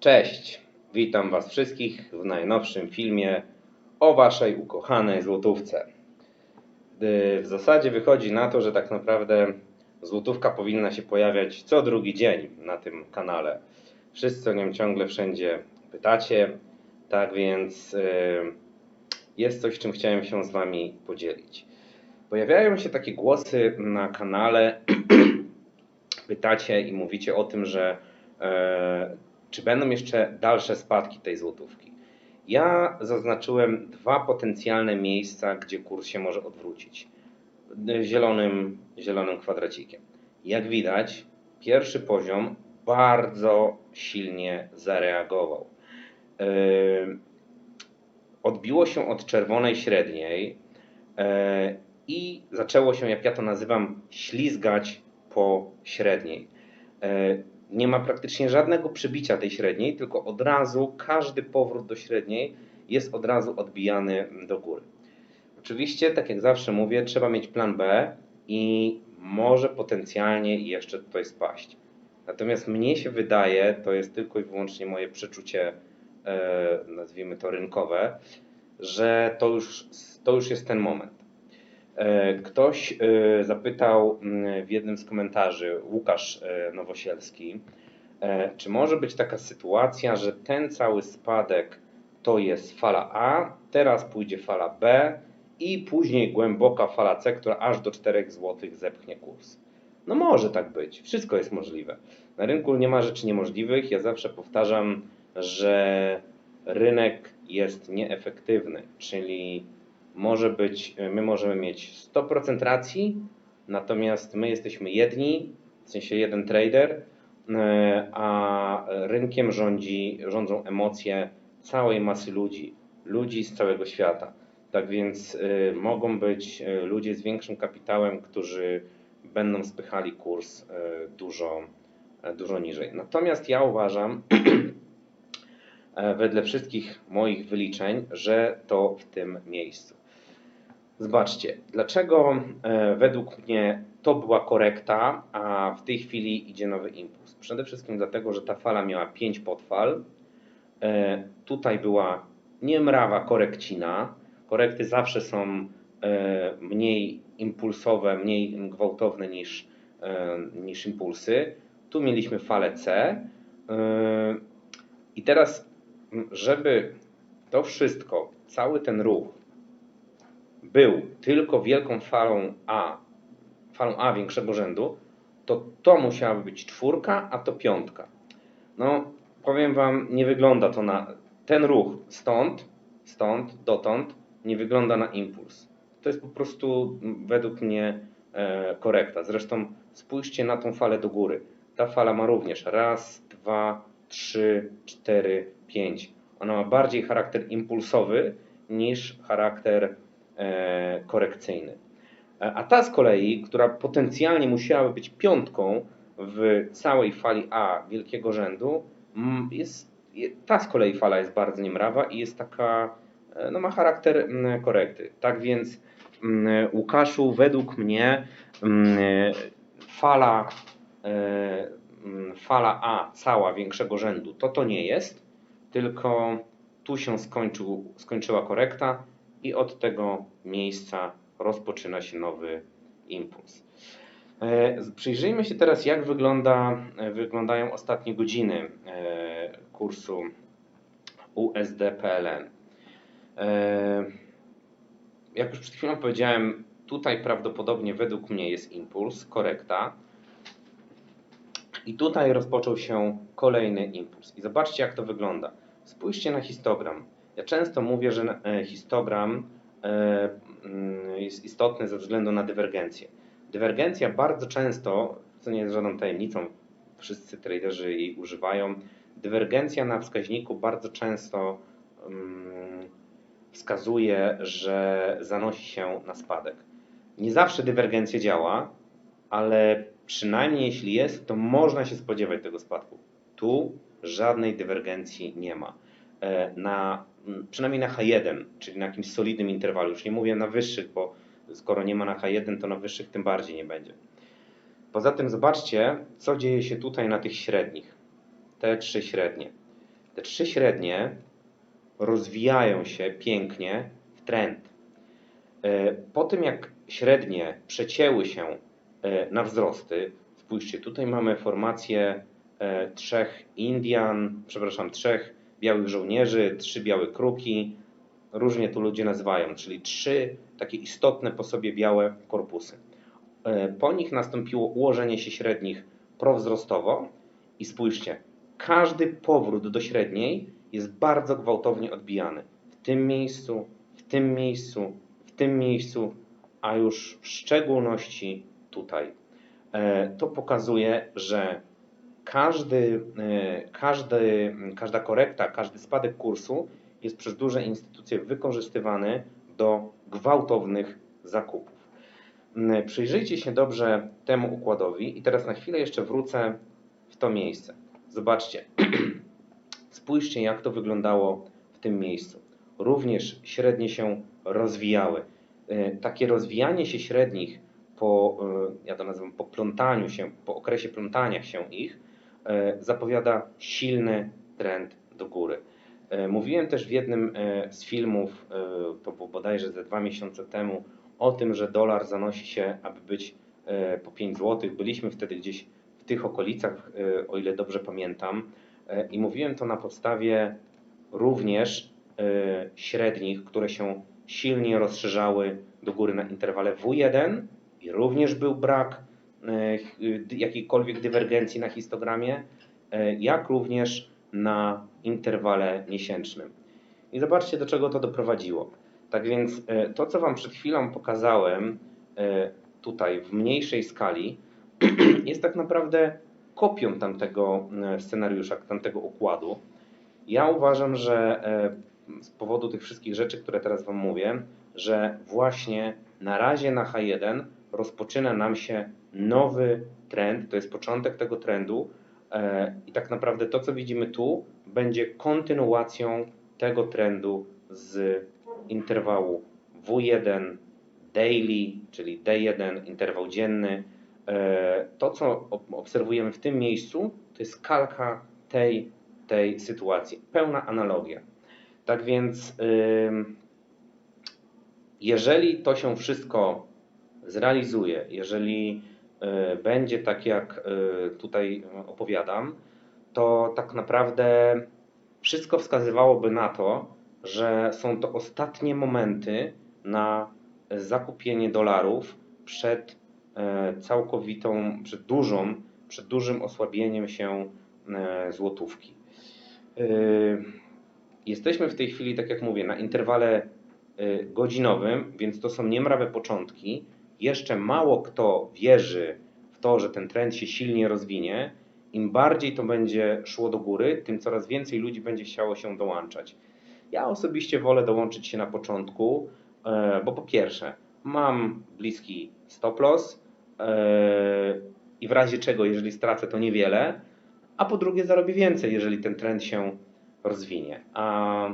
Cześć, witam Was wszystkich w najnowszym filmie o Waszej ukochanej złotówce. W zasadzie wychodzi na to, że tak naprawdę złotówka powinna się pojawiać co drugi dzień na tym kanale. Wszyscy o nią ciągle wszędzie pytacie, tak więc y, jest coś, czym chciałem się z Wami podzielić. Pojawiają się takie głosy na kanale, pytacie i mówicie o tym, że e, czy będą jeszcze dalsze spadki tej złotówki. Ja zaznaczyłem dwa potencjalne miejsca, gdzie kurs się może odwrócić. Zielonym, zielonym kwadracikiem. Jak widać, pierwszy poziom bardzo silnie zareagował. Yy, Odbiło się od czerwonej średniej yy, i zaczęło się, jak ja to nazywam, ślizgać po średniej. Yy, Nie ma praktycznie żadnego przybicia tej średniej, tylko od razu każdy powrót do średniej jest od razu odbijany do góry. Oczywiście, tak jak zawsze mówię, trzeba mieć plan B i może potencjalnie jeszcze tutaj spaść. Natomiast mnie się wydaje, to jest tylko i wyłącznie moje przeczucie, e, nazwijmy to rynkowe, że to już, to już jest ten moment. E, Ktoś e, zapytał mm, w jednym z komentarzy, Łukasz e, Nowosielski, czy może być taka sytuacja, że ten cały spadek to jest fala A, teraz pójdzie fala B i później głęboka fala C, która aż do 4 zł zepchnie kurs. No może tak być, wszystko jest możliwe. Na rynku nie ma rzeczy niemożliwych. Ja zawsze powtarzam, że rynek jest nieefektywny, czyli może być, my możemy mieć 100% racji, natomiast my jesteśmy jedni, w sensie jeden trader, e, a rynkiem rządzi, rządzą emocje całej masy ludzi, ludzi z całego świata. Tak więc y, mogą być ludzie z większym kapitałem, którzy będą spychali kurs dużo, dużo niżej. Natomiast ja uważam, e, wedle wszystkich moich wyliczeń, że to w tym miejscu. Zobaczcie, dlaczego e, według mnie to była korekta, a w tej chwili idzie nowy impuls. Przede wszystkim dlatego, że ta fala miała 5 podfal. E, Tutaj była niemrawa korekcina. Korekty zawsze są e, mniej impulsowe, mniej gwałtowne niż, niż impulsy. Tu mieliśmy falę C. I teraz, żeby to wszystko, cały ten ruch był tylko wielką falą A, falą A większego rzędu, to to musiałaby być czwórka, a to piątka. No, powiem Wam, nie wygląda to na. Ten ruch stąd, stąd, dotąd nie wygląda na impuls. To jest po prostu według mnie e, korekta. Zresztą spójrzcie na tą falę do góry. Ta fala ma również raz, dwa, trzy, cztery, pięć. Ona ma bardziej charakter impulsowy niż charakter korekcyjny. E, A ta z kolei, która potencjalnie musiałaby być piątką w całej fali A wielkiego rzędu, jest, je- ta z kolei fala jest bardzo niemrawa i jest taka, e, no ma charakter korekty. Tak więc Łukaszu, według mnie fala, e, fala A cała większego rzędu to to nie jest, tylko tu się skończył, skończyła korekta i od tego miejsca rozpoczyna się nowy impuls. E, Przyjrzyjmy się teraz, jak wygląda, e, wyglądają ostatnie godziny e, kursu USD-PLN. Jak już przed chwilą powiedziałem, tutaj prawdopodobnie według mnie jest impuls, korekta. I tutaj rozpoczął się kolejny impuls. I zobaczcie, jak to wygląda. Spójrzcie na histogram. Ja często mówię, że e, histogram e, mm, jest istotny ze względu na dywergencję. Dywergencja bardzo często, co nie jest żadną tajemnicą, wszyscy traderzy jej używają. Dywergencja na wskaźniku bardzo często mm, wskazuje, że zanosi się na spadek. Nie zawsze dywergencja działa, ale przynajmniej jeśli jest, to można się spodziewać tego spadku. Tu żadnej dywergencji nie ma. E, Na, przynajmniej na H1, czyli na jakimś solidnym interwalu, już nie mówię na wyższych, bo skoro nie ma na H1, to na wyższych tym bardziej nie będzie. Poza tym zobaczcie, co dzieje się tutaj na tych średnich. Te trzy średnie. Te trzy średnie rozwijają się pięknie w trend. E, Po tym jak średnie przecięły się e, na wzrosty, spójrzcie, tutaj mamy formację e, trzech Indian, przepraszam, trzech białych żołnierzy, trzy białe kruki, różnie tu ludzie nazywają, czyli trzy takie istotne po sobie białe korpusy. E, Po nich nastąpiło ułożenie się średnich prowzrostowo i spójrzcie, każdy powrót do średniej jest bardzo gwałtownie odbijany. W tym miejscu, w tym miejscu, w tym miejscu, a już w szczególności tutaj. E, To pokazuje, że każdy, e, każdy, każda korekta, każdy spadek kursu jest przez duże instytucje wykorzystywany do gwałtownych zakupów. Mm, Przyjrzyjcie się dobrze temu układowi i teraz na chwilę jeszcze wrócę w to miejsce. Zobaczcie, spójrzcie jak to wyglądało w tym miejscu. Również średnie się rozwijały. E, Takie rozwijanie się średnich po, e, ja to nazywam po plątaniu się, po okresie plątania się ich, zapowiada silny trend do góry. E, Mówiłem też w jednym e, z filmów, e, to było bodajże ze dwa miesiące temu, o tym, że dolar zanosi się, aby być e, po 5 zł. Byliśmy wtedy gdzieś w tych okolicach, e, o ile dobrze pamiętam, E, i mówiłem to na podstawie również e, średnich, które się silnie rozszerzały do góry na interwale W1 i również był brak e, jakiejkolwiek dywergencji na histogramie, e, jak również na interwale miesięcznym. I zobaczcie, do czego to doprowadziło. Tak więc e, to, co Wam przed chwilą pokazałem e, tutaj w mniejszej skali, jest tak naprawdę kopią tamtego e, scenariusza, tamtego układu. Ja uważam, że e, z powodu tych wszystkich rzeczy, które teraz Wam mówię, że właśnie na razie na H1 rozpoczyna nam się nowy trend, to jest początek tego trendu e, i tak naprawdę to, co widzimy tu, będzie kontynuacją tego trendu z interwału W1 daily, czyli D1, interwał dzienny. E, To, co ob- obserwujemy w tym miejscu, to jest kalka tej, tej sytuacji, pełna analogia. Tak więc, jeżeli to się wszystko zrealizuje, jeżeli będzie tak, jak y, tutaj opowiadam, to tak naprawdę wszystko wskazywałoby na to, że są to ostatnie momenty na zakupienie dolarów przed e, całkowitą, przed dużą, przed dużym osłabieniem się e, złotówki. Jesteśmy w tej chwili, tak jak mówię, na interwale godzinowym, więc to są niemrawe początki. Jeszcze mało kto wierzy w to, że ten trend się silnie rozwinie. Im bardziej to będzie szło do góry, tym coraz więcej ludzi będzie chciało się dołączać. Ja osobiście wolę dołączyć się na początku, e, bo po pierwsze, mam bliski stop loss e, i w razie czego, jeżeli stracę, to niewiele, a po drugie, zarobię więcej, jeżeli ten trend się rozwinie. A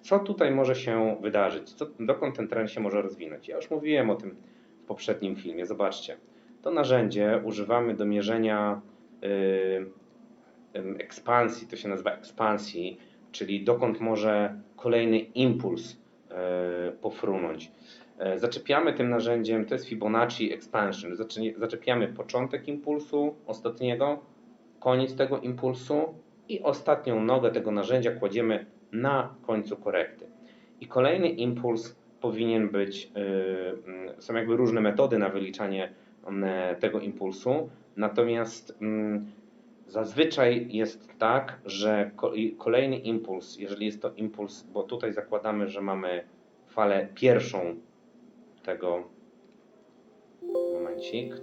co tutaj może się wydarzyć? Co, dokąd ten trend się może rozwinąć? Ja już mówiłem o tym poprzednim filmie. Zobaczcie. To narzędzie używamy do mierzenia y, ekspansji, to się nazywa ekspansji, czyli dokąd może kolejny impuls y, pofrunąć. E, Zaczepiamy tym narzędziem, to jest Fibonacci Expansion. Zaczepiamy początek impulsu ostatniego, koniec tego impulsu i ostatnią nogę tego narzędzia kładziemy na końcu korekty. I kolejny impuls powinien być, yy, mm, są jakby różne metody na wyliczanie mm, tego impulsu, natomiast mm, zazwyczaj jest tak, że kolejny impuls, jeżeli jest to impuls, bo tutaj zakładamy, że mamy falę pierwszą tego, momencik,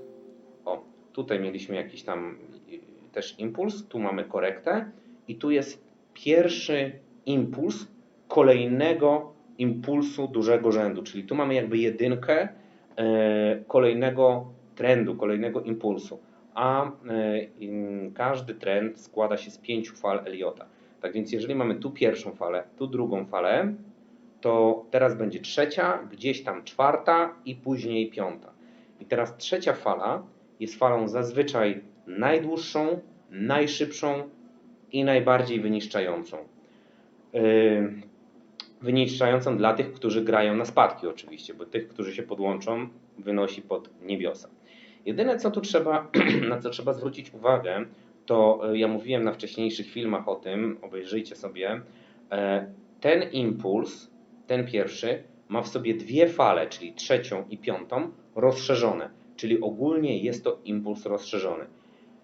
o, tutaj mieliśmy jakiś tam y, też impuls, tu mamy korektę i tu jest pierwszy impuls kolejnego impulsu dużego rzędu, czyli tu mamy jakby jedynkę e, kolejnego trendu, kolejnego impulsu, a e, każdy trend składa się z pięciu fal Eliota. Tak więc jeżeli mamy tu pierwszą falę, tu drugą falę, to teraz będzie trzecia, gdzieś tam czwarta i później piąta. I teraz trzecia fala jest falą zazwyczaj najdłuższą, najszybszą i najbardziej wyniszczającą. Wyniszczającą dla tych, którzy grają na spadki oczywiście, bo tych, którzy się podłączą, wynosi pod niebiosa. Jedyne, co tu trzeba, na co trzeba zwrócić uwagę, to e, ja mówiłem na wcześniejszych filmach o tym, obejrzyjcie sobie, e, ten impuls, ten pierwszy, ma w sobie dwie fale, czyli trzecią i piątą, rozszerzone, czyli ogólnie jest to impuls rozszerzony.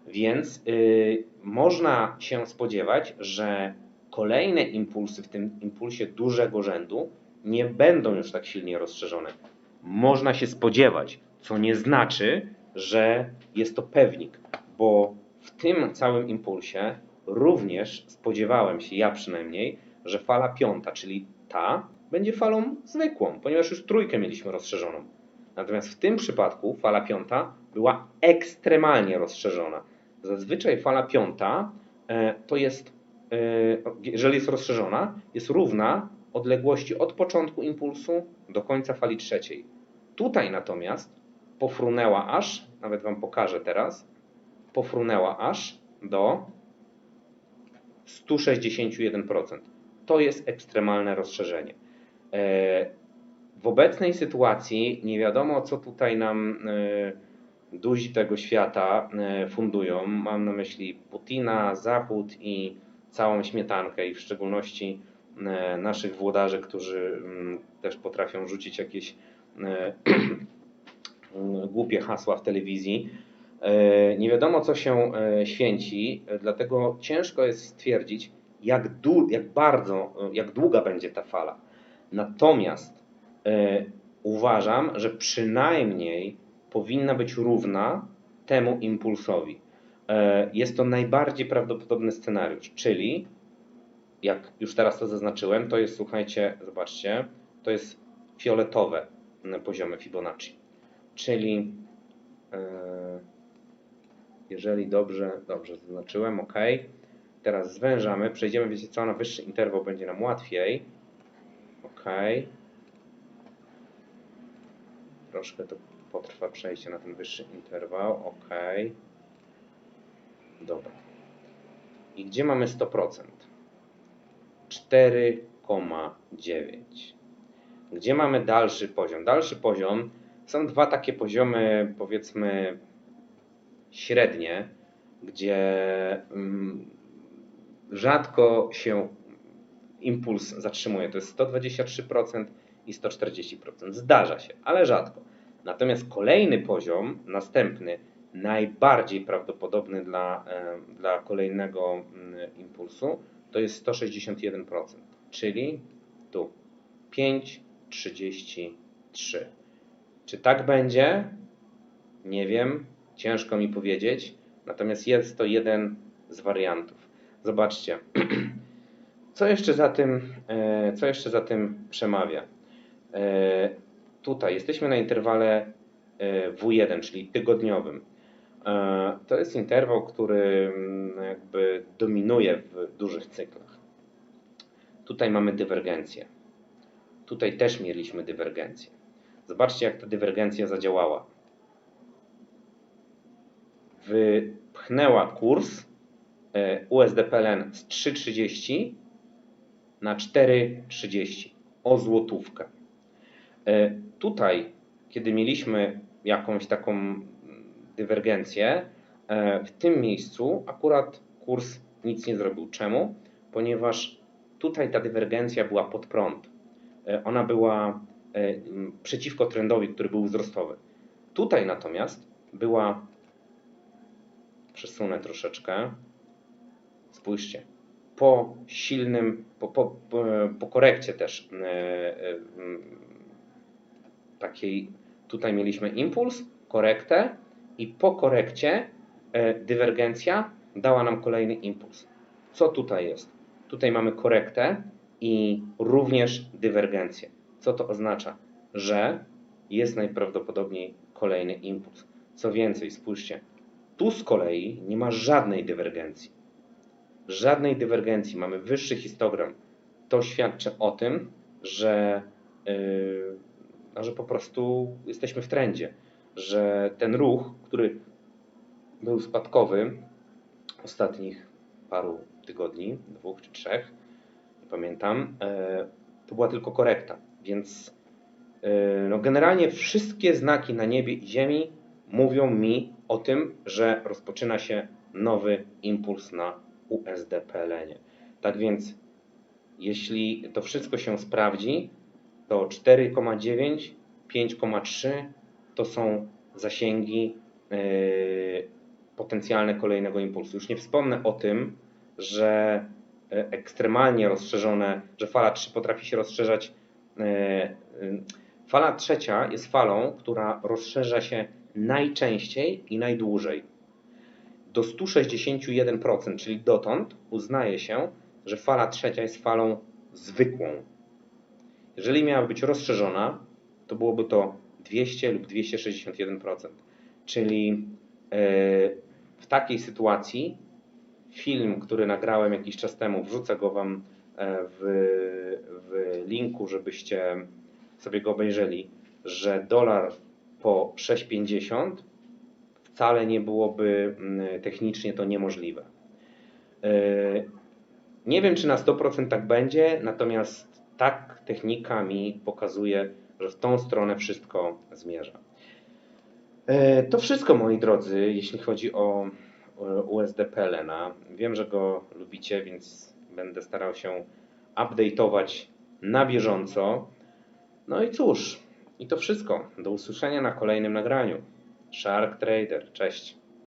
Więc yy, można się spodziewać, że kolejne impulsy w tym impulsie dużego rzędu nie będą już tak silnie rozszerzone. Można się spodziewać, co nie znaczy, że jest to pewnik, bo w tym całym impulsie również spodziewałem się, ja przynajmniej, że fala piąta, czyli ta, będzie falą zwykłą, ponieważ już trójkę mieliśmy rozszerzoną. Natomiast w tym przypadku fala piąta była ekstremalnie rozszerzona. Zazwyczaj fala piąta e, to jest, jeżeli jest rozszerzona, jest równa odległości od początku impulsu do końca fali trzeciej. Tutaj natomiast pofrunęła aż, nawet Wam pokażę teraz, pofrunęła aż do 161%. To jest ekstremalne rozszerzenie. E, w obecnej sytuacji nie wiadomo, co tutaj nam e, duzi tego świata e, fundują. Mam na myśli Putina, Zachód i całą śmietankę, i w szczególności naszych włodarzy, którzy mm, też potrafią rzucić jakieś głupie hasła w telewizji. Nie wiadomo, co się święci, dlatego ciężko jest stwierdzić, jak, jak bardzo, jak długa będzie ta fala. Natomiast e, uważam, że przynajmniej powinna być równa temu impulsowi. E, jest to najbardziej prawdopodobny scenariusz, czyli jak już teraz to zaznaczyłem, to jest, słuchajcie, zobaczcie, to jest fioletowe poziomy Fibonacci. Czyli e, jeżeli dobrze, dobrze zaznaczyłem, ok. Teraz zwężamy, przejdziemy, wiecie co, na wyższy interwał będzie nam łatwiej. OK. Troszkę to potrwa przejście na ten wyższy interwał. OK. Dobra. I gdzie mamy 100%? 4,9. Gdzie mamy dalszy poziom? Dalszy poziom są dwa takie poziomy, powiedzmy, średnie, gdzie mm, rzadko się impuls zatrzymuje. To jest 123% i 140%. Zdarza się, ale rzadko. Natomiast kolejny poziom, następny, najbardziej prawdopodobny dla, e, dla kolejnego mm, impulsu, to jest 161%, czyli tu 5,33. Czy tak będzie? Nie wiem, ciężko mi powiedzieć. Natomiast jest to jeden z wariantów. Zobaczcie, Co jeszcze za tym, e, co jeszcze za tym przemawia? E, tutaj jesteśmy na interwale e, W1, czyli tygodniowym. To jest interwał, który mm, jakby dominuje w dużych cyklach. Tutaj mamy dywergencję. Tutaj też mieliśmy dywergencję. Zobaczcie, jak ta dywergencja zadziałała. Wypchnęła kurs USD-PLN z 3,30 na 4,30 o złotówkę. E, tutaj, kiedy mieliśmy jakąś taką dywergencję, e, w tym miejscu akurat kurs nic nie zrobił. Czemu? Ponieważ tutaj ta dywergencja była pod prąd. E, ona była przeciwko trendowi, który był wzrostowy. Tutaj natomiast była, przesunę troszeczkę, spójrzcie, po silnym, po, po, po korekcie też e, e, takiej, tutaj mieliśmy impuls, korektę i po korekcie e, dywergencja dała nam kolejny impuls. Co tutaj jest? Tutaj mamy korektę i również dywergencję. Co to oznacza? Że jest najprawdopodobniej kolejny impuls. Co więcej, spójrzcie, tu z kolei nie ma żadnej dywergencji żadnej dywergencji, mamy wyższy histogram, to świadczy o tym, że, yy, że po prostu jesteśmy w trendzie, że ten ruch, który był spadkowy ostatnich paru tygodni, dwóch czy trzech, nie pamiętam, e, to była tylko korekta. Więc e, no generalnie wszystkie znaki na niebie i ziemi mówią mi o tym, że rozpoczyna się nowy impuls na USD PLN. Tak więc, jeśli to wszystko się sprawdzi, to 4,9, 5,3 to są zasięgi yy, potencjalne kolejnego impulsu. Już nie wspomnę o tym, że e, ekstremalnie rozszerzone, że fala 3 potrafi się rozszerzać. e, e, Fala trzecia jest falą, która rozszerza się najczęściej i najdłużej. Do 161%, czyli dotąd uznaje się, że fala trzecia jest falą zwykłą. Jeżeli miała być rozszerzona, to byłoby to 200 lub 261%. Czyli e, w takiej sytuacji film, który nagrałem jakiś czas temu, wrzucę go Wam e, w, w linku, żebyście sobie go obejrzeli, że dolar po 6,50 wcale nie byłoby technicznie to niemożliwe. E, Nie wiem, czy na 100% tak będzie, natomiast tak technika mi pokazuje, że w tą stronę wszystko zmierza. E, To wszystko, moi drodzy, jeśli chodzi o USD PLN. Wiem, że go lubicie, więc będę starał się update'ować na bieżąco. No i cóż, i to wszystko. Do usłyszenia na kolejnym nagraniu. Shark Trader, cześć.